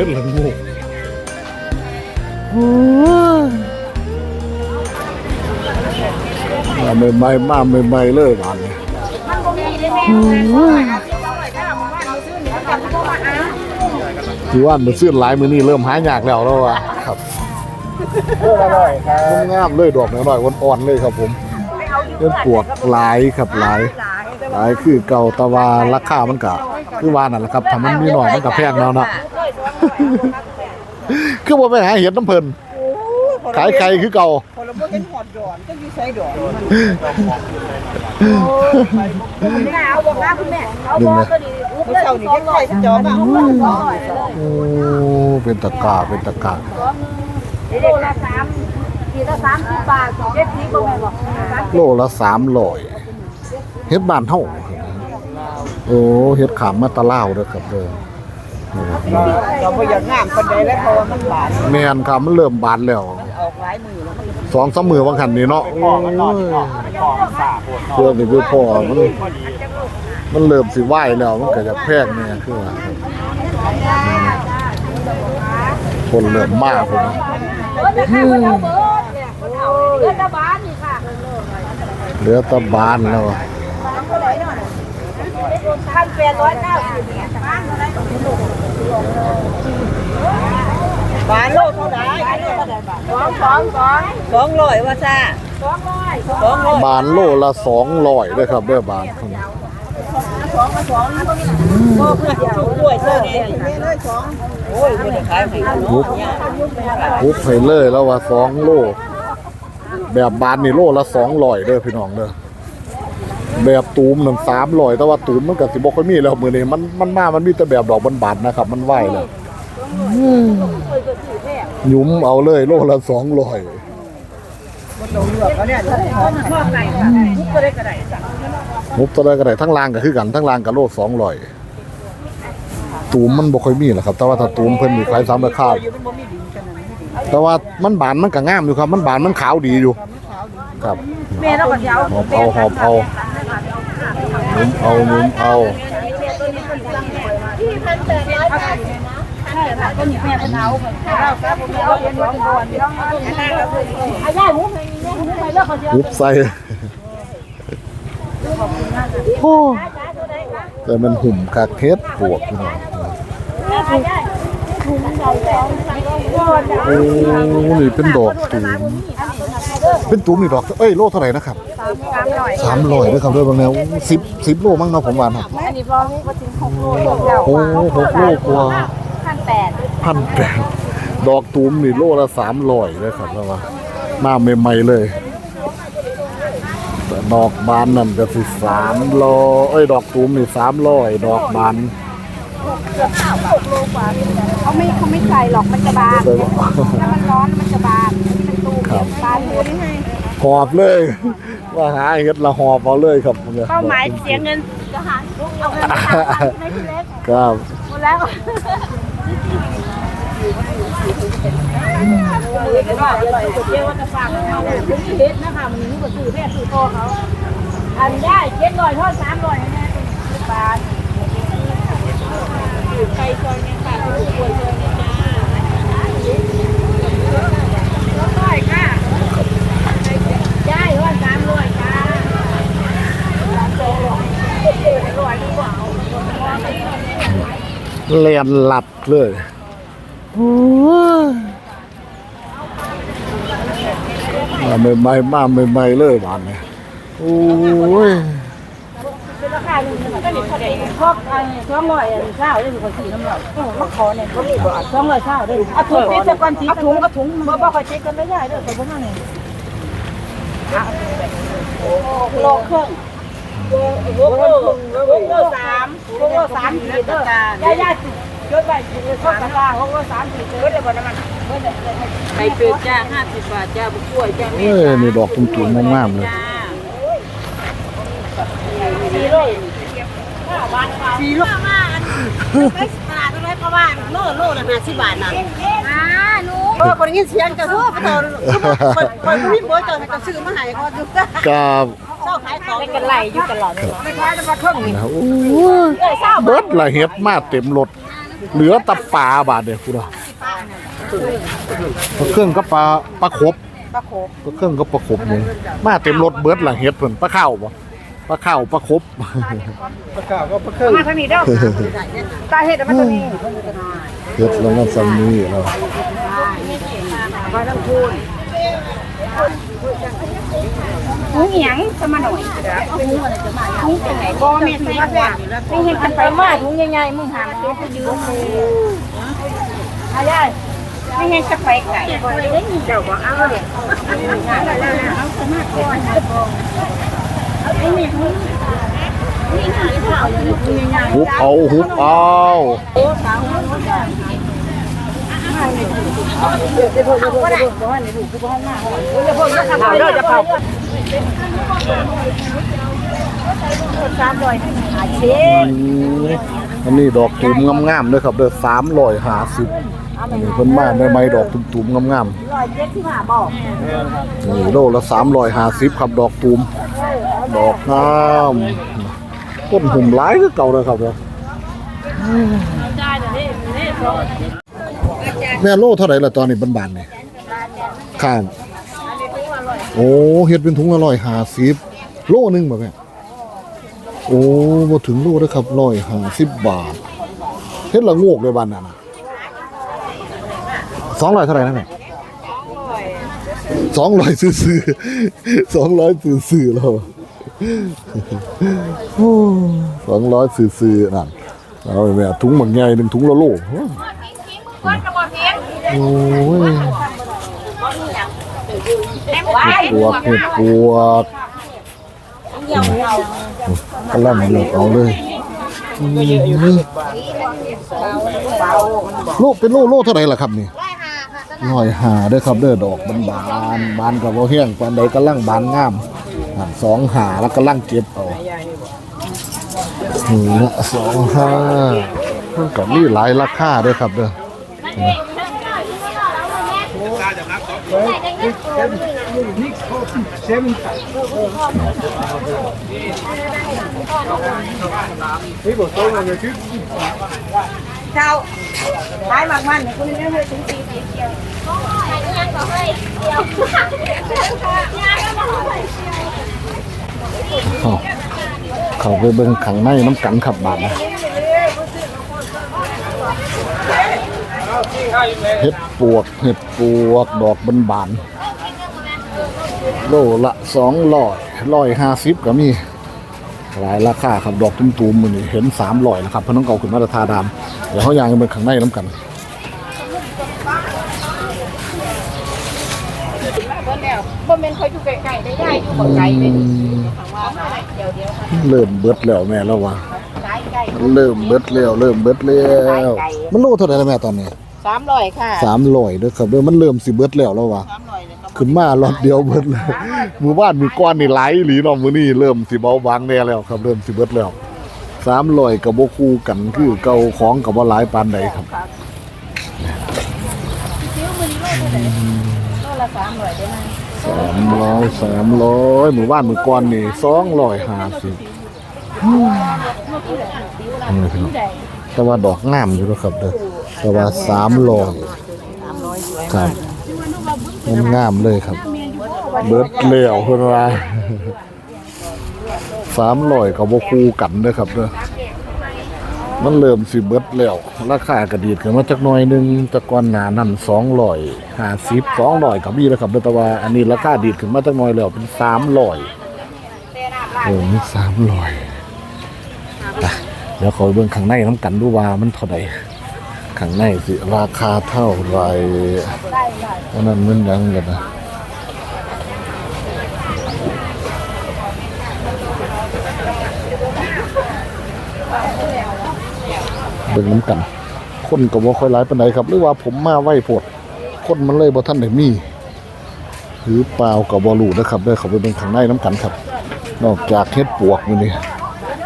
เฮ็ดละงูโอ้ยมาใหม่ๆมาใหม่ๆเลยบานนี้ที่ว่านมันซื้อหลายมือนี่เริ่มหายากแล้วแล้วว่ะครับมันงามเลยดอกน้อยๆอ่อนๆเลยครับผมเล่นปวกหลายครับหลายหลายคือเก่าแตะวาราคามันก็คือว่านั่นแหละครับถ้ามันมีหน่อยมันก็แพงแล้วเนาะ คือบ่ไปหาเห็ดน้ำเพิ่นขายไก่คือเก่าคนละบ่เห็นหอดดอนก็อยู่ใส่ดอนมันแม่เอาบอกนะคุณแม่เอาบอกก็ดีอุ๊บมื้อเช้านี่เฮ็ดไข่จอบ้างโอ้เป็นตะกร้าเป็นตะกร้าโลละสามขีดละสามสิบบาทสองเจ็ดสิบก็แม่บอกโลละ300เฮ็ดบ้านเฮาโอ้เฮ็ดขามมาตะลาวเด้อครับเด้อ เราบ่อยากงามปานใดแล้วเพราะว่ามันบาดแม่นครับมันเริ่มบานแล้วออกหลายมือแล้วมันสองสามมือว่าคันนี้เนาะโอ้ยเพื่อนนี่คือพ่อมันมันเริ่มสิไหวแล้วมันก็จะแพงเนี่ยคือว่าคนเริ่มมากคนเออจะข้าวคนเอาเบิร์ดเนี่ยคนเอาเลือดบานนี่ค่ะเหลือแตะบานแล้วอะพันแปดร้อยเก้าสิบเนี่ยบ้านอะไร บาทโลเท่าใดสองสองสอง200ว่าซ่าสองร้อยสอง200บานโลละสองร้อยเลยครับเด้อบานบ่เพื่อชุบกล้วยเท่านี้แม่เลย2โอ้ยบ่ได้ขายให้เขาปุ๊บเนาะปุ๊บให้เลยแล้วว่าสองโลแบบบานนี่โลละสองร้อยเด้อพี่น้องเด้อ แบบตูมหนึ่งสามร้อยแต่ว่าตูมมันก็สิบ่ค่อยมีแล้วมือนี้มันมันมามันมีแต่แบบดอกบานๆนะครับ มันไหวแล้วหยุ้มเอาเลยโลละสองร้อยบ่ต้องเลือกเอาเนี่ยหอมชอบไหนทุกก็ได้ก็ได้จ้ะมุบตัวใดก็ได้ทั้งล่างก็คือกันทั้งล่างกับโลสองร้อยตูมมันบ่ค่อยมีหรอกครับ แต่ว่าถ้าตูมเพิ่นมีขายสามราคาอยู่มันบ่มีดินกันนั่นมีดินแต่ว่ามันบานมันก็งามอยู่ครับ มันบานมันขาวดีอยู่ ครับ แม่เราก็จะเอาหอบเอาหอบเอาุมเอาหนุมเอาที่พันแปดร้อยเก้าสิบนะใช่ค่ะก็หนีแม่เป็นเอาเราครับผมเอาเป็นร้อยก่อนต้องเอาเป็นแม่เราเลยอาย่าหูไม่มีแม่หูไม่เลิกเขาเยอะปุ๊บใส่โอ้แต่มันหุ่มคักเฮ็ดปวกพี่น้องโอ้นี่เป็นดอกตูม เป็นตูมนี่ดอก เอ้ยโลเท่าไหร่นะครับสามร้อยด้วยครับด้วยบางแนวสิบสิบโลมั้งเนาะผมว่าครับอันนี้พอมาถึงหกโลเดียวโอ้หกโลกว่าพันแปดพันแปดดอกตูมนี่โลละสามร้อยเลยครับแล้วว่ามาใหม่ๆเลยแต่ดอกบานนั่นก็สิสามร้อยเอ้ยดอกตูมนี่สามร้อยดอกบานเขาไม่เขาไม่ใส่หรอกมันจะบานเลยว่าถ้ามันร้อนมันจะบาน มันตูมบานหูนี่ไงหอบเลยว่าหาเฮ็ดละหอบเอาเลยครับเป้าหมายเสียเงินจะหาลูกเอาเงินไปจ่ายไม่พี่เล็กครับหมดแล้วเห็นว่าเดี๋ยวเดี๋ยวว่าจะฝากเขาเป็นที่เฮ็ดนะคะมันนี่ก็ซื้อแม่ซื้อพ่อเขาอันได้เจ็ดร้อยทอดสามร้อยแม่เป็นบาทไปซอยเนี่ยค่ะทุกคนซอยเนี่ยจ้าร้อยค่ะได้ทอดสามร้อยจ้าสามร้อยร้อยดีกว่า เลียนหลับเลยโอ้ยมาใหม่ๆมาใหม่ๆเลยบานเนี่ยโอ้ยเป็นราคาหนึ่งก็นี่เขาได้พวกอันสองร้อยอันเช้าได้คนสี่น้ำร้อยมาขอเนี่ยเขามีบ่สองร้อยเช้าได้เอาถุงนี่จะก่อนสีเอาถุงเอาถุงบ่บ่ค่อยเช็คกันไม่ได้เด้อแต่บ่มาเนี่ยโลครึ่ง โลโลโลสามโลสามขีดเด้อย่าย่าสิยศไปชอบกันว่าโลสามขีดเด้อเดี๋ยวบ่น้ำมันเด้อเด้อไข่เป็ดจ้า50บาทจ้าบุกกล้วยจ้าเอ้ยนี่ดอกตุ่มๆงามๆเลยสี่โลสีโลมาอันไปตลาดตรงไหนเพราะว่าโลโลละ50บาทน่ะอ่าหนูเออบ่ได้ยินเสียงจ้ะโทรไปต่อคือบ่บ่มีบ่จ้ะก็ซื้อมาให้ก็อยู่จ้ะกับ เช้าขายของกันไหลอยู่ตลอดเลยไม่ขายจะมาเครื่องนี่โอ้ยเอ้ยเช้าเบิดละเฮ็ดมาเต็มรถเหลือแตะปลาบาทเดียวคุณอะปลาเครื่องก็ปลาปลาครบปลาโขบปลาเครื่องก็ปลาครบหนึงมาเต็มรถเบิดหลังเฮ็ดเพิ่นปลาข้าวบ่ปลาข้าวปลาครบมาทางนี้เด้อตาเฮ็ดมาทางนี้เฮ็ดแล้วก็ซัมนี้แล้วมาทางพูน หูเหยังจะมาหน่อยหูเป็นไหนบ่แม่นสิว่าแซ่ไม่เห็นกันไปมาถุงใหญ่ๆมึงหาตัวไปยืมอะไรไม่เห็นจะไปไก่เจ้าบ่เอาเลยเอาสมาก่อนเอาไอ้นี่หูนี่หาที่เขาอยู่ใหญ่ฮุบเอาฮุบ เอาโอ้สาวเดี๋ยวจะพูดจะพูดจะพูดบ่ให้ในลูกกูบ่ให้มาจะพูดจะทำเด้อจะเผาสามร้อยห้าสิบอันนี้ดอกตูมงามๆเด้อครับเด้อ350อันนี้เพิ่นมาได้ไม้ดอกตูมๆงามร้อยเจ็ดสิบห้าบอกๆนี่โลละ350ครับดอกตูมดอกงามต้นหุ่มหลายคือเก่าเลยครับเด้อ แม่โลเท่าไหร่ละตอนนี้บานๆนี่ยข้างโอ้เฮ็ดเป็นถุงละร้อยห้าสิบโลหนึ่งแบ่แม่โอ้บ่ถึงโลเด้อครับร้อยห้าสิบบาทเฮ็ดละโงกเลยบ้านนั้นน่ะสองร้อยเท่าไหร่นะแม่สองร้อยซื้อๆสองร้อยซื้อๆแล้วสองร้อยซื้อๆนั่นเอาแม่ถุงบางใหญ่หนึ่งถุงละโล โอ้ยเห็ดปวกเห็ดปวกกำลังเลือกเอาเลยลูกเป็นลูกลูกเท่าไหร่ล่ะครับนี่ร้อยหาเด้อครับเด้อดอกบานบานบานกับว่าเฮี้ยงปานใดกำลังบานงามสองหาแล้วกำลังเก็บเอาหนี่ละสองห้ามันกับนี่หลายราคาเด้อครับเด้อ เจ้าขายมากมันคุณไม่เคยถึงสี่สิบเดียวเข้าเข้าไปเบิ่งขังในน้ำกันขับบาดนะ เห็ดปวก เห็ดปวก ดอกบานบานๆโลละสองร้อยร้อยห้าสิบก็มีหลายราคาครับดอกตุ้มๆมือนี่เห็นสามร้อยนะครับเพราะน้องเก่าขึ้นมาตรทาดามเดี๋ยวเขายางกันเป็นขังในน้ำกันบ่แม่นคอยอยู่ไกลๆได้ได้อยู่บ่ไกลเลยว่าเดี๋ยวเดี๋ยวเริ่มเบิดแล้วแม่แล้ววะขายไกลเริ่มเบิดแล้วเริ่มเบิดแล้วมันโลเท่าไหร่แล้วแม่ตอนนี้ สามร้อยค่ะสามร้อยเด้อครับเด้อมันเริ่มสิเบิดแล้วแล้ววะสามร้อยเลยครับขึ้นมารอบเดียวเบิดเลยมือบ้านมือก้อนนี่ไหลายอีหลีเนาะมือนี่เริ่มสิเบาบางแน่แล้วครับ เริ่มสิเบิดแล้วสามร้อยกับโบคู่กันคือเก่าของกับว่าหลายปานใดครับโลละสามร้อยได้ไหมสามร้อยสามร้อยมือบ้านมือก้อนนี่สองร้อยห้าสิบนี่พี่น้องแต่ว่าดอกงามอยู่แล้วครับเด้อ แต่ว่าสามร้อยครับงามๆเลยครับ เบิดเลี้ยวเพิ่นว่าสามร้อยกับโบคูกันเด้อครับเด้อมันเริ่มสิเบิดแล้ว ราคากระดีดขึ้นมาจักหน่อยหนึงแตะก่อนหน้านั้นสองร้อยห้าสิบสองร้อยกับมีแล้วครับเด้อแต่ว่าอันนี้ราคาดีดขึ้นมาจักหน่อยแล้วเป็นสามร้อยเออมีสามร้อยเดี๋ยวขอเบิ่งข้างในน้ำกันดูว่ามันเท่าไหร่ ข้างในสิราคาเท่าไหร่อันนั้นมันยังกันนะเบิ่งน้ำกัน คนก็บ่ค่อยหลายปานใดครับ หรือว่าผมมาไว้โพดคนมันเลยบ่ทันได้มี หรือเปล่าก็บ่รู้นะครับเด้อเขาไปเบิ่งข้างในน้ำกันครับ นอกจากเฮ็ดปวกนี่นี่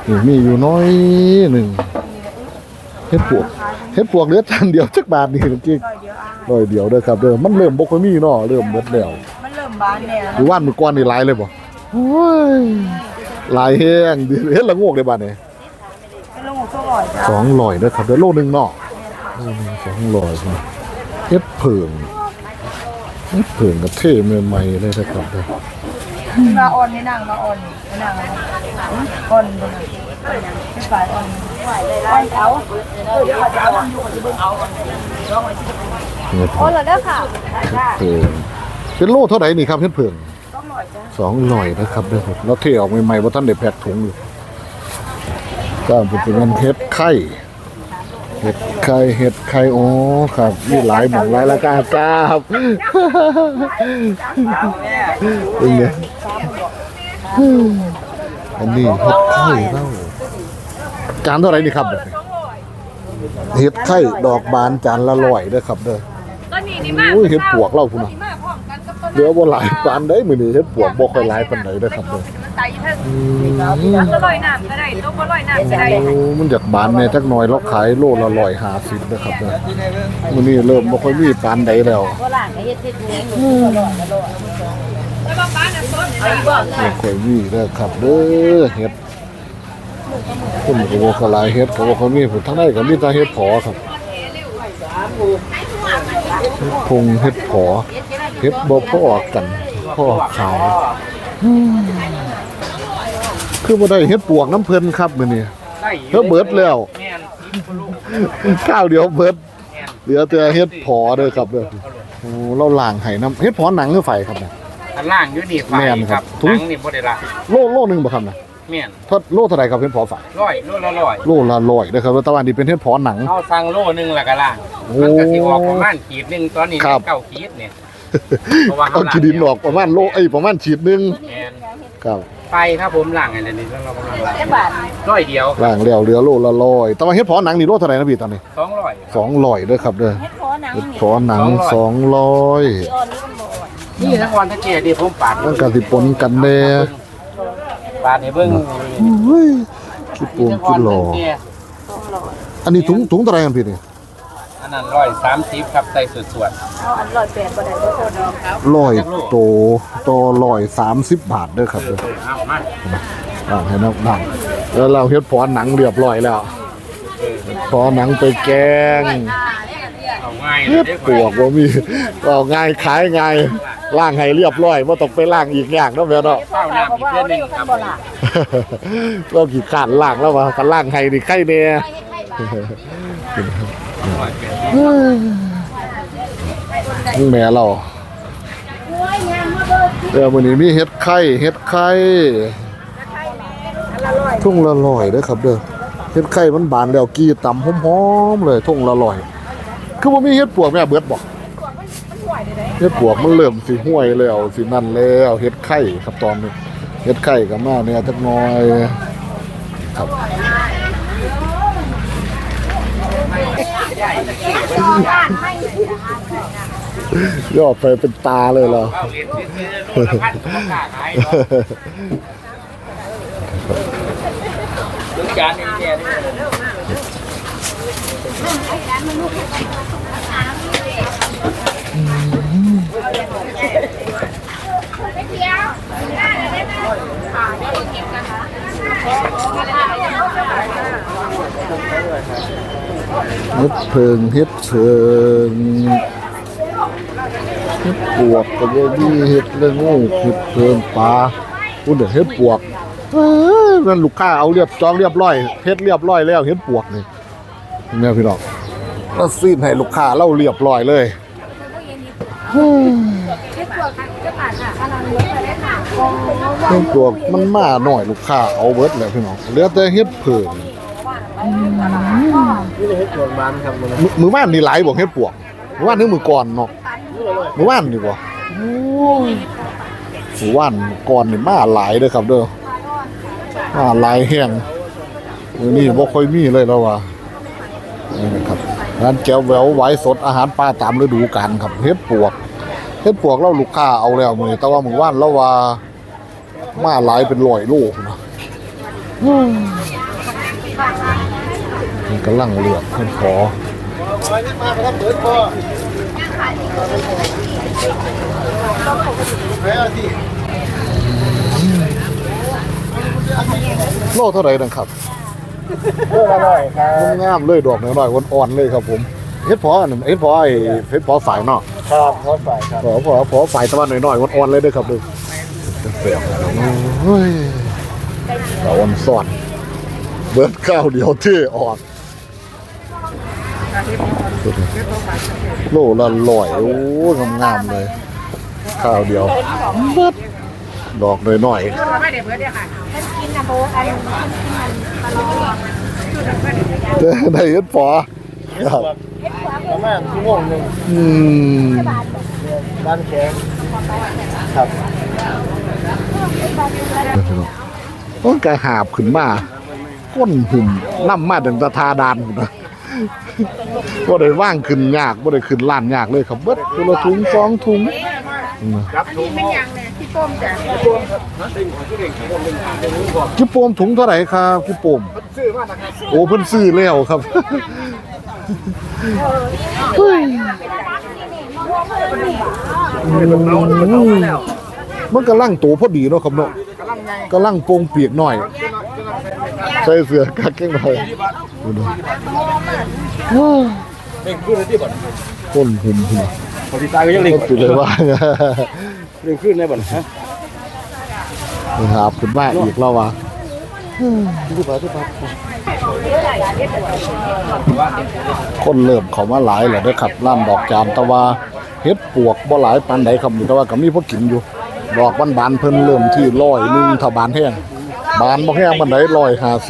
นี่มีอยู่น้อยหนึ่งเฮ็ดปวก เฮ็ดปวกเหลือจานเดียวจักบาทนี่จริงๆร้อยเดียวเด้อครับเด้อมันเริ่มบ่ค่อยมีเนาะเริ่มเบิดแล้วมันเริ่มบานแล้วหรือว่านมือก้อนนี่หลายเลยบ่โอ้ยหลายแห้งเดี๋ยวเฮ็ดละโงกเลยบาดนี้เป็นลงหกร้อยจ้ะสองร้อยเด้อครับเด้อโลหนึงเนาะสอืมสองร้อยนะเฮ็ดเผิงเฮ็ดเผิงกับเท่ใหม่ๆเลยนะครับเด้อ มาออนนี่นั่งมาออนนี่นั่งออนบนไม่ ฝ่ายอ่อนออนเขาเออเดี๋ยวเขาจะเอาอยู่กับที่เบิ่งเอาเฮ็ดโอ้แล้วเด้อค่ะเผิงเป็นโลเท่าไหร่นี่ครับเฮ็ดเผิงสองร้อยนะครับเด้อครับแล้วเทออกใหม่ๆว่าท่านได้แพ็คถุงอยู่ก็เป็นเป็นเฮ็ดไข่เฮ็ดไข่เฮ็ดไข่โอ้ครับมีหลายหมองหลายราคาครับเป็นไงอันนี้เฮ็ดไข่เล่า จานเท่าไหร่นี่ครับแบบนี้เฮ็ดไข่ดอกบานจานละร้อยเด้อครับเด้อ ก็นี่นี่มากโอ้ยเฮ็ดปวกเล่าพุ่นน่ะเหลือบ่หลายปานใดมื้อนี้เฮ็ดปวกบ่ค่อยหลายปานใดเด้อครับเด้อไต่เพิ่งอืมก็ลอยน้ำก็ได้ตัวก็ลอยน้ำก็ได้ โอ้มันอยากบานแหน่จักหน่อยเราขายโลละ150เด้อครับเด้อมื้อนี้เริ่มบ่ค่อยมีปานใดแล้ว ก็ล่างให้เฮ็ดเฮ็ดเองแล้วป้าน่ะสดไอ้บ่บ่ค่อยมีเด้อครับเด้อเฮ็ด คนก็บ่ค่อยหลายเฮ็ดก็บ่ค่อยมีพุ่นทางใดก็มีแต่เฮ็ดผอครับเฮ็ดพงเฮ็ดผอเฮ็ดบ่พอกันพอขายคือบ่ได้เฮ็ดปวกน้ำเพิ่นครับมื้อนี้เฮ็ดเบิดแล้วข้าวเดียวเบิดเหลือแต่เฮ็ดพอเด้อครับเด้อโอ้เราล้างให้น้ำเฮ็ดพอหนังหรือไฟครับเนี่ยอันล่างอยู่นี่ไฟแม่นคครัรับบถุงหนังนี่บ่ได้ละโลโลหนึงบ่ครับน่ะ แม่นเท่าโลเท่าไหร่ครับเฮ็ดพอไฟร้อยโลละร้อยโลละ100เด้อครับแต่ว่านี่เป็นเฮ็ดพอหนัง เอาสั่งโลนึงและก็ล่างโอ้มันก็สิออกประมาณขีดหนึงตอนนี้ครับ เก้าขีดเนี่ย เพราะว่าเอาขี้ดินออกประมาณโลเอ้ยประมาณฉีดหนึงแม่นครับไปครับผมล่างอันนี้แล้วเรากำลังล่างจักบาทร้อยเดียวล้างแล้วเหลือโลละ100แต่ว่าเฮ็ดพอหนังนี่โลเท่าไหร่นะพี่ตอนนี้สองร้อย200เด้อครับเด้อเฮ็ดขอหนังเฮ็ดนี่พอหนัง200ออนนี่มันบ่อ่อนนี่ทั้งวันทั้งเกียร์ดีผมปาดมันก็สิปนกันแน่ ปาดในเบิ้งเฮ้ยคิดปูมคิดหล่อเกียร์อันนี้ถุงถุงเท่าไหรกันพี่นี่อันนั้นร้อยสามสิบครับใส่ส่วนเอาอัน108บ่ได้บ่คนเอาร้อยโตโตร้อยสามสิบบาทเด้อครับเด้อๆเอามาอ่าให้น้ำหนังแล้วเราเฮ็ดพอหนังเรียบร้อยแล้วพอหนังไปแกง เอาง่ายเฮ็ดปวกบ่มีเอาง่ายขายง่ายล้างให้เรียบร้อยบ่ต้องไปล้างอีกอย่างเนาะแม่เนาะเป้าน้ำอีกเพื่อนหนึ่งครับบ่ล่ะเราขี้ขานล้างแล้วว่ากันล้างให้นี่ไข่แน่แม่เราเออมื้อนี้มีเฮ็ดไข่เฮ็ดไข่ทุ่งละลอยเด้อครับเด้อเฮ็ดไข่มันบานแล้วกี้ตำหอมๆเลยทุ่งละลอย คือบ่มีเฮ็ดปวกแม่เบิดบ่เฮ็ดปวกมันเริ่มสิห้วยแล้วสินั่นแล้วเฮ็ดไข่ครับตอนนี้เฮ็ดไข่ก็มาเนี่ยจักหน่อยครับยอดไปเป็นตาเลยเหรอเอาเหรียญซื้อโลละพันก็บ่กล้าขายถึงจานนี้แค่นี้ เฮ็ดเพิงเฮ็ดเพิงเฮ็ดปวกกับบ่มีเฮ็ดละงูเฮ็ดเพิงปลาพูดเด้อเฮ็ดปวกเอ้ยมันลูกค้าเอาเรียบจองเรียบร้อยเฮ็ดเรียบร้อยแล้วเฮ็ดปวกนี่ แม่พี่น้องเราซีนให้ลูกค้าเราเรียบร้อยเลยเฮ็ดปวกมันมาหน่อยลูกค้าเอาเบิดแล้วพี่น้องเหลือแต่เฮ็ดเพิงมือมือว่านนี่หลายบ่เฮ็ดปวกมือว่านนึงมือก่อนเนาะมือว่านนี่บ่โอ้ยมือว่านก่อนนี่มาหลายเด้อครับเด้อมาหลายแห้งมื้อนี้บ่ค่อยมีเลยแล้วว่า นี่นะครับร้านแก้วแหววไหวสดอาหารป่าตามฤดูกาลครับเฮ็ดปวกเฮ็ดปวกเราลูกค้าเอาแล้วมือแต่ว่ามือว่านเราว่ามาหลายเป็นร้อยโลพุ่นะมันกำลังเลือกเพิ่นขอโลเท่าไหร่ดังครับ โลละร้อยครับ งามๆเลยดอกน้อยๆอ่อนๆเลยครับผมเฮ็ดพออันนั้นเฮ็ดพอไอ้เฮ็ดพอฝ่ายเนาะครับรถไฟครับพอพอพอฝ่ายตะวันหน่อยๆอ่อนๆเลยเด้อครับเด้อเปรี้ยวโอ้ยตะวันสอนเบิดข้าวเดียวเท่ออกโลละร้อยโอ้ยงามๆเลยข้าวเดียวเบิด ดอกหน่อยๆกินนะโบอันเจอได้เฮ็ดปอครับประมาณชั่วโมงหนึงอืมด้านแข็งครับต้องกระหาบขึ้นมาก้นหุ่มน้ำมาถึงตะทาดานพุ่นนะบ่ได้ว่างขึ้นยากบ่ได้ขึ้นล้านยากเลยครับเบิดคนละถุงสองถุงอืม ครับถุงหม้อกิ๊บโปมถุงเท่าไหร่ครับกิ๊บโปมซื้อมานะครับโอ้เพิ่นซื้อแล้วครับเฮ้ยมันกำลังโตพอดีเนาะครับเนาะกำลังไงกำลังโปงเปียกหน่อย ใส่เสื้อกักเก้งหน่อยดูดูเร่งขึ้นเลยที่บ่อนก้นหุ่มหุ่มพ อที่ตายก็ยังเร่งก็ติดเลยว่าเร่งขึ้นได้บ่อนฮะหาบขึ้นมาอีกแล้วว่ะทุกบาททุกบาทคนเริ่มเข้ามาหลายแล้วเด้อครับร้านดอกจานแต่ว่าเฮ็ดปวกบ่หลายปานใดครับอยู่แต่ว่าก็มีพวกกินอยู่ ดอกบานๆเพิ่นเริ่มที่ร้อยหนึงถ้าบานแห้งบานบ่แห้งปานใด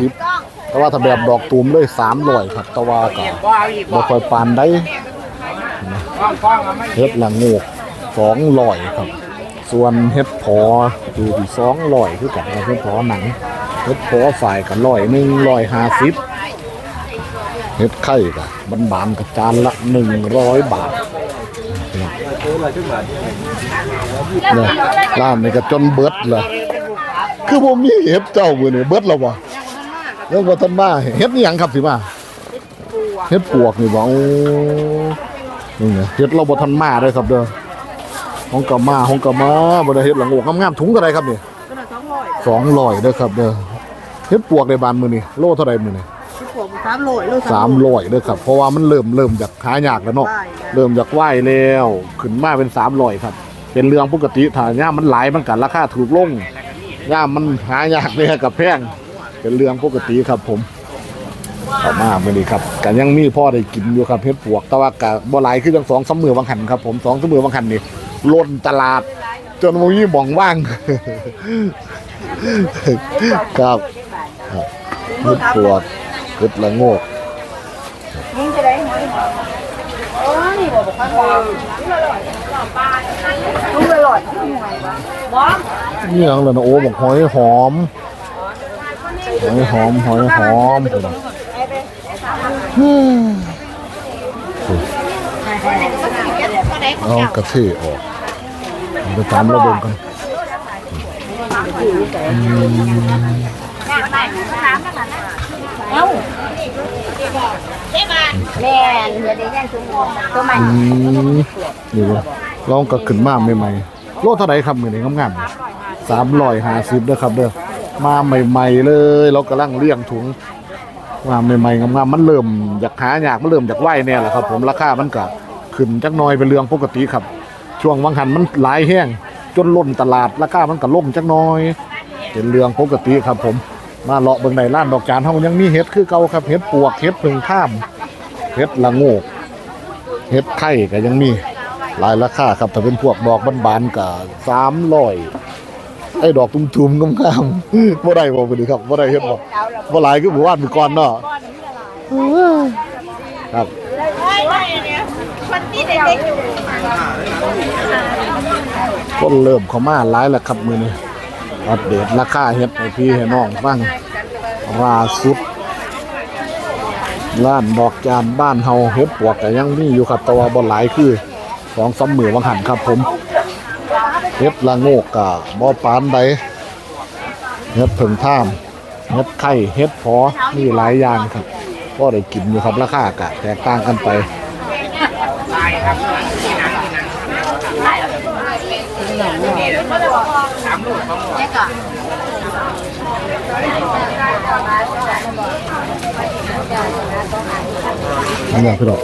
150แต่ว่าถ้าแบบดอกตูมเลย300ครับแต่ว่าก็บ่ค่อยปานใด เฮ็ดละโงกสองร้อยครับ ส่วนเฮ็ดพออยู่ที่สองร้อยคือกันกับเฮ็ดพอหนังเฮ็ดพอฝ่ายกับร้อยหนึ่งร้อยห้าสิบเฮ็ดไข่กับบานบานกับจานละหนึ่งร้อยบาทเนี่ยร้านนี้ก็จนเบิดละคือผมมีเฮ็ดเจ้ามือนี่เบิดแล้วบ่แล้วบ่ทันมาเฮ็ดนี่ยังครับสิมาเฮ็ดปวกนี่บอ้ นี่ไงเฮ็ดเราบ่ทันมาเด้อครับเด้อห้องกะมาห้องกะมาบ่ได้เฮ็ดหลังโอกงามๆถุงเท่าไหร่ครับนี่200เด้อครับเด้อเฮ็ดปวกในบ้านมื้อนี้โลเท่าไหร่มื้อนี้สามโลโลสามร้อยเด้อครับ เพราะว่ามันเริ่มเริ่มจากหายากแล้วเนาะเริ่มจากไหวแล้วขึ้นมาเป็นสามร้อยครับ เป็นเรื่องปกติถ้าย่ามมันหลายมันกันราคาถูกลงย่ามมันหายากเนี่ยกับแพงเป็นเรื่องปกติครับผม ต่อมาเมื่อนี้ครับกันยังมีพ่อได้กินอยู่ครับเฮ็ดปวก แต่ว่ากับบ่หลายคือจังสองสามมือบางหันครับผมสองสามมือบางหันนี่ล้นตลาด จนบ่มีหม่องว่างครับครับเฮ็ดปวกเฮ็ดละโงกยิงจะได้ไหอมโอ้ยนี่บอกว่าลุงอร่อยบอมนี่ยังเลยนะโอ้บอกหอยหอม หอยหอมหอยหอม เอากระเทยออกไปตามระเบิดกันเอ้าแม่เดี๋ยวได้ยังถุงตัวใหม่นี่เลยลองก็ขึ้นมาใหม่ๆโลเท่าไรครับมือนี้งามๆสามร้อยห้าสิบเด้อครับเด้อมาใหม่ ๆ เลย เรากำลังเลี้ยงถุง มาใหม่ๆงามๆมันเริ่มอยากหาอยากมันเริ่มอยากไหวเนี่ยแหละครับ ผมราคามันก็ขึ้นจักน่อยเป็นเรื่องปกติครับ ช่วงวังหันมันหลายแห้งจนล้นตลาดราคามันก็ล่มจักน้อย เป็นเรื่องปกติครับ ผมมาเลาะเบิ่งในร้านดอกจานเฮายังมีเห็ดคือเก่าครับเห็ดปวกเห็ดผึ่งข้ามเห็ดละโงกเห็ดไข่ก็ยังมีหลายราคาครับถ้าเป็นพวกดอกบานๆก็300 ไอ้ดอกตุ้มๆงามๆบ่ได้บ่บ่ดีครับบ่ได้เฮ็ดบ่บ่หลายคือหมู่บ้านมื้อก่อนเนาะครับคนที่เด็กๆอยู่คนเริ่มเข้ามาหลายแล้วครับมื้อนี้อัปเดตราคาเฮ็ดให้พี่ให้น้องฟังล่าสุดร้านดอกจานบ้านเฮาเฮ็ดปวกก็ยังมีอยู่ครับแต่ว่าบ่หลายคือสองสามมื้อวังหันครับผม เฮ็ดละโงกก็บ่ปานใดเฮ็ดผึ่งท่ามเฮ็ดไข่เฮ็ดพอมีหลายอย่างครับก็ได้กินอยู่ครับราคาก็แตกต่างกันไปนี่พี่ดอก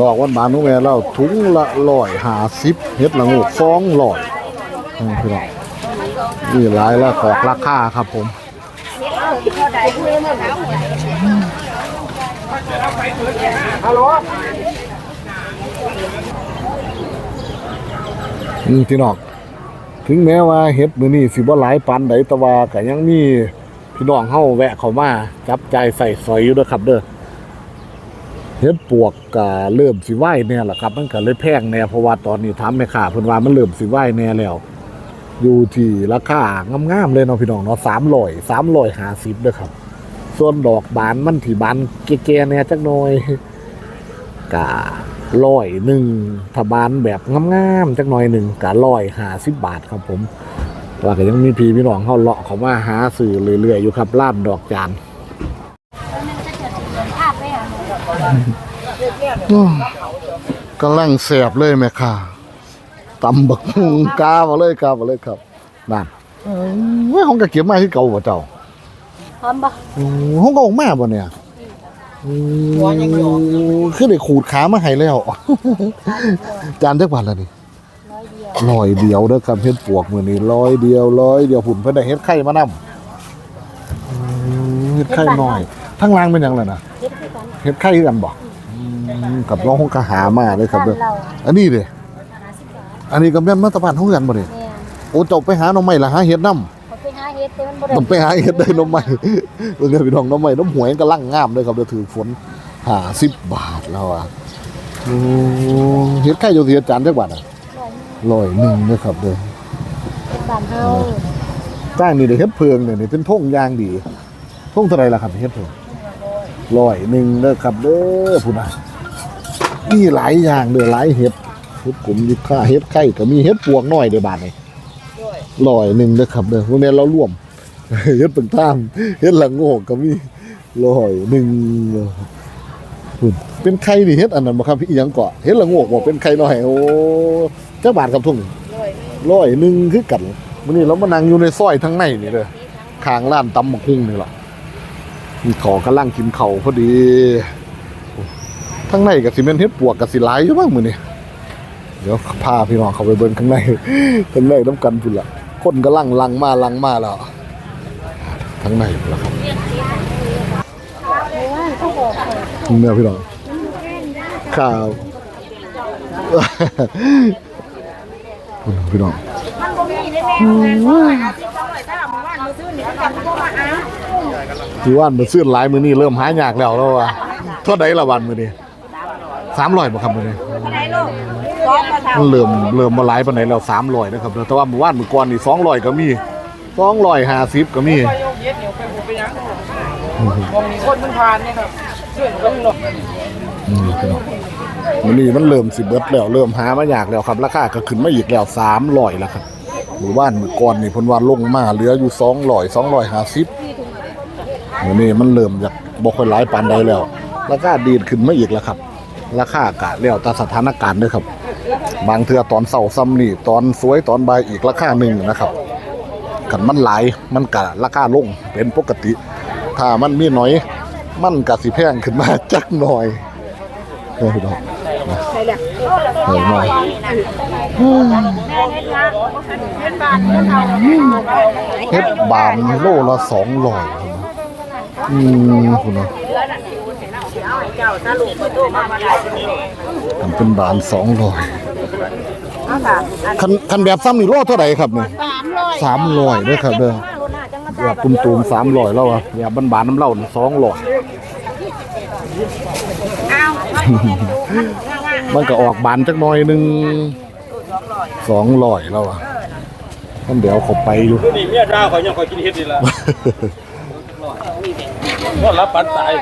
ดอกวันบานนุ่แม่เราถุงละร้อยหาสิบเฮ็ดละโงูสองร้อย อืมพี่น้องนี่หลายแล้วขอกราคาครับผมอืมพี่น้องถึงแม้ว่าเฮ็ดมื้อนี้สิบ่หลายปานใดแต่ว่าก็ยังมีพี่น้องเฮาแวะเข้ามาจับใจายใส่สอยอยู่เด้อครับเด้อเฮ็ดปวกก็เริ่มสิไหวแน่ล่ะครับ มันก็เลยแพงแน่เพราะว่าตอนนี้ถามแม่ค้าเพิ่นว่ามันเริ่มสิไหวแน่แล้ว อยู่ที่ราคางามๆเลยเนาะพี่น้องเนาะ300 350เด้อครับ ส่วนดอกบานมันที่บานแก่ๆแน่จักหน่อยกะร้อยหนึ่งถ้าบานแบบงามๆจักหน่อยหนึ่งกะร้อยห้าสิบบาทครับผมว่าก็ยังมีพี่พี่น้องเขาเลาะเขามาหาสื่อเรื่อยๆอยู่ครับลาดดอกจานกำลังแสบเลยแม่ค่ะ ตำบักฮุงกามาเลยกามาเลยครับนั่นเอ้ยห้องกะเก็บมาที่เก่าบ่เจ้าพร้อมบ่โอ้ห้องก็ออกมาบ่เนี่ยคือได้ขูดขามาให้แล้วจานจักบาทแล้วนี่ร้อยเดียวเด้อครับเฮ็ดปวกมื้อนี้ร้อยเดียวร้อยเดียวผุ่นเพิ่นได้เฮ็ดไข่มานำเฮ็ดไข่น้อยทั้งล่างเป็นหยังล่ะนะเฮ็ดคือกันเฮ็ดไข่คือกันบ่อืมกับน้องห้องกะหามาเลยครับเด้อเราอันนี้เด้ อันนี้ก็แม่นมาตรฐานเฮากันบ่เด้แม่โอ้เจ้าไปหาหน่อไม้ละหาเฮ็ดนำเขาไปหาเฮ็ดแต่มันบ่ได้ต้องไปหาเฮ็ดได้หน้ำใหม่เบิ่งเด้อพี่น้องหน้ำใหม่น้ำหวยก็ลั่งงามเลยครับเดี๋ยวถือฝนหาสิบบาทแล้วอะโอ้เฮ็ดไข่อยู่ที่อาจารย์จักบาทอะร้อยหนึ่งนะครับเด้อเป็นบ้านเฮาจ้างนี่ได้เฮ็ดเพิงเนี่ยนี่เป็นท่งยางดีท่งเท่าไหร่ล่ะครับเฮ็ดเพิงร้อยหนึ่งเด้อครับเด้อพุ่นน่ะมีหลายอย่างเด้อหลายเฮ็ด เฮ็ดกลุ่มยิบค่าเฮ็ดไข่ก็มีเฮ็ดปวกน้อยเด้อบาทนี่ร้อยหนึ่งเด้อครับเด้อพวกนี้เราร่วมเฮ็ดเป็นท่ามเฮ็ดละโงกก็มีร้อยหนึ่งพุ่นเป็นไข่นี่เฮ็ดอันนั้นบ่ครับพี่อีหยังเกาะเฮ็ดละโงกบ่เป็นไข่น้อยโอ้จักบาทครับทุ่งร้อยหนึ่งคือกันมื้อนี้เรามานั่งอยู่ในซอยทั้งในนี่เด้อข้างร้านตำบักหุ่งนี่ล่ะมีขอกำลังกินข้าวพอดีทั้งในก็สิแม่นเฮ็ดปวกก็สิหลายอยู่บ้างมื้อนี้ เดี๋ยวพาพี่น้องเขาไปเบิ่งข้างในข้างในนํกันพุ่นล่ะคนกำลังลังมาลังมาแล้วทั้งในแล้วครับเนื้อพี่น้องข้าวพี่น้องที่ว่านมาซื้อหลายมือนี่เริ่มหายากแล้วแล้วว่ะเท่าใดละวันมือนี้สามร้อยบ่ครับมือนี้ มันเริ่มเริ่มมาหลายปานไหนแล้วสามร้อยนะครับแต่ว่าเมื่อวานมื้อก่อนนี่สองร้อยก็มีสองร้อยห้าสิบก็มีไปยกเย็ดเหนียวไปบุไปยังมองมีคนมันผ่านเนี่ยครับเชื่อนก็หลบอืมพี่น้องมันนี่มันเริ่มสิเบิดแล้วเริ่มหามาอยากแล้วครับราคาก็ขึ้นมาอีกแล้วสามร้อยแล้วครับหมู่บ้านเมื่อก่อนนี่เพิ่นว่าลงมาเหลืออยู่สองร้อยสองร้อยห้าสิบมันนี่มันเริ่มจากบ่ค่อยหลายปานใดแล้วราคาดีดขึ้นมาอีกแล้วครับราคากะแล้วแต่สถานการณ์เด้วยครับ บางเทือตอนเช้าซ้ำนี่ตอนสวยตอนใบอีกราคาหนึ่งนะครับขันมันหลายมันกะราคาลงเป็นปกติ ถ้ามันมีน้อย มันกะสิแพงขึ้นมาจักหน่อยเฮ้ยดอกเฮ้ยหน่อยเฮ็ดบานโลละสองร้อยอืมคุณเนาะ มันเป็นบานสองร้อยคันคันแบบซ้ำนี่โลเท่าไหร่ครับเนี่ยสามร้อยเด้อครับเด้อแบบตุ้มตูมสามร้อยแล้วอะแบบบานๆน้ำเหล้าสองร้อยมันก็ออกบานจักหน่อยหนึ่งสองร้อยแล้วอะมันเดี๋ยวเขาไปอยู่ตัวนี้เมียดาวเขายังคอยกินเฮ็ดนี่ละก็รับปันตาย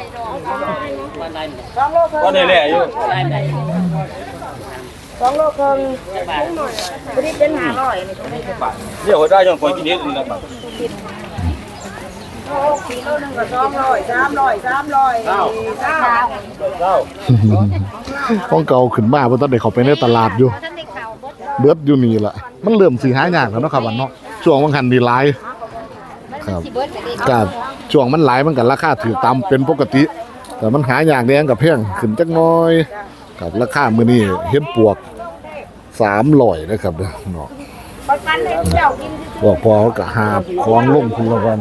ก็ได้แหละอยู่สองโลครึ่งบ่ได้เป็น500นี่เดี๋ยวเขาได้ยังคอยกินเฮ็ดนี่ละบัดกิโลนึงก็200 300 300เจ้าห้องเก่าขึ้นมาเพราะตอนเด็กเขาไปในตลาดอยู่ เบิดอยู่นี่แหละมันเริ่มสีหายากแล้วเนาะครับวันเนาะช่วงวันหันดีไลายครับกับช่วงมันหลายมันกับราคาถือตามเป็นปกติ แต่มันหายากแดงกับเพียงขึ้นจักหน้อยครับราคามื้อนี้เฮ็ดปวก300นะครับเด้อเนาะประกันให้เจ้ากินพวกพอเขาก็หาบของลงพุ่นละวัน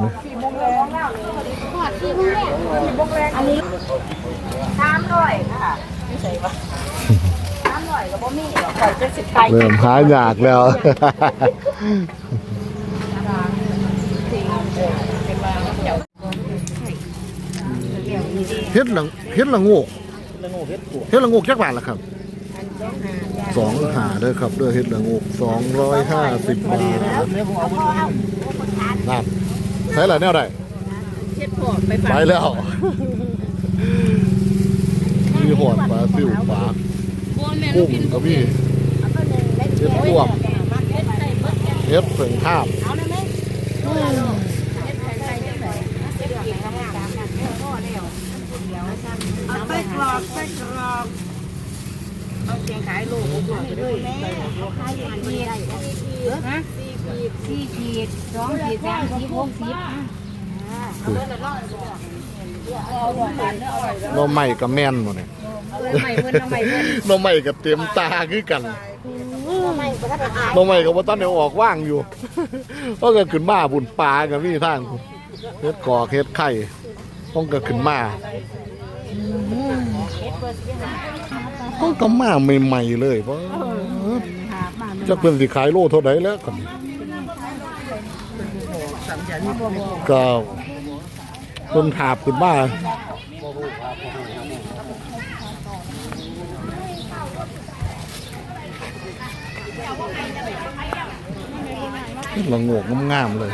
อันนี้สามร้อยค่ะไม่ใช่ปะสามร้อยก็บ่มีหรอกข่อยจะสิไปเริ่มหายากแล้ว เฮ็ดละเฮ็ดละโงกเฮ็ดละโงกจักบาทล่ะครับสองหาเด้อครับเด้อเฮ็ดละโงกสองร้อยห้าสิบบาทนั่นใช้ละแนวใดเช็ดพอไปไปแล้วมีหอดปลาซิวปลากุ้งก็มีเฮ็ดพวกเฮ็ดเพิ่งข้าม เอาไปก รอกไปกรอกเอาเชียงขายโลกกรอกด้วยแม่ขายอย่างนี้ได้ฮะสี่ขีดสองขีดสามขีดหกขีดน้อใหม่กับแม่นหมดเนี่ยนเอาใหม่เพิ่นหน้อใหม่กับเต็มตาคือกันน้อใหม่กับว่าตอนเดี๋ยวออกว่างอยู่ก็ก็ขึ้นมาบุญปลากับมีทางเฮ็ดกอกเฮ็ดไข่ต้องเก็ขึ้นมา ต้องก็มาใหม่ๆเลยเพราะจักเป็นสิขายโลเท่าไหร่แล้วกันก็ต้นหาบขึ้นมาละโงกงามๆเลย